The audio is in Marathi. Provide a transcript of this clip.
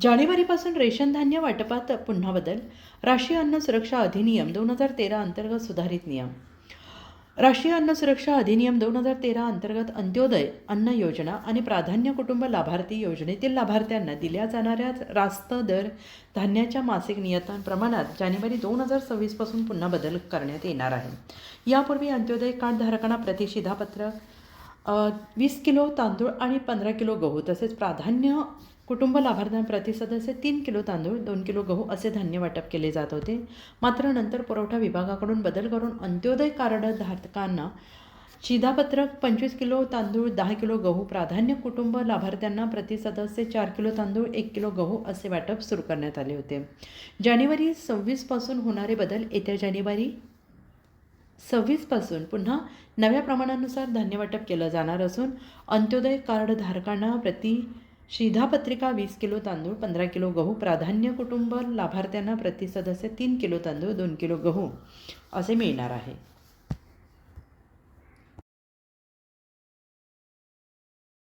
जानेवारीपासून रेशन धान्य वाटपात पुन्हा बदल. राष्ट्रीय अन्न सुरक्षा अधिनियम दोन हजार तेरा अंतर्गत सुधारित नियम. राष्ट्रीय अन्न सुरक्षा अधिनियम दोन हजार तेरा अंतर्गत अंत्योदय अन्न योजना आणि प्राधान्य कुटुंब लाभार्थी योजनेतील लाभार्थ्यांना दिल्या जाणाऱ्या रास्त दर धान्याच्या मासिक नियतन प्रमाणात जानेवारी दोन हजार सव्वीसपासून पुन्हा बदल करण्यात येणार आहे. यापूर्वी अंत्योदय कार्डधारकांना प्रतिशिधापत्रक वीस किलो तांदूळ आणि पंधरा किलो गहू तसेच प्राधान्य कुटुंब लाभार्थ्यांना प्रति सदस्य तीन किलो तांदूळ दोन किलो गहू असे धान्य वाटप केले जात होते. मात्र नंतर पुरवठा विभागाकडून बदल करून अंत्योदय कार्ड धारकांना शिधापत्रक पंचवीस किलो तांदूळ दहा किलो गहू प्राधान्य कुटुंब लाभार्थ्यांना प्रति सदस्य चार किलो तांदूळ एक किलो गहू असे वाटप सुरू करण्यात आले होते. जानेवारी सव्वीसपासून होणारे बदल येत्या जानेवारी सव्वीसपासून पुन्हा नव्या प्रमाणानुसार धान्य वाटप केलं जाणार असून अंत्योदय कार्ड धारकांना प्रति शिधापत्रिका वीस किलो तांदूळ पंधरा किलो गहू प्राधान्य कुटुंब लाभार्थ्यांना प्रति सदस्य तीन किलो तांदूळ दोन किलो गहू असे मिळणार आहे.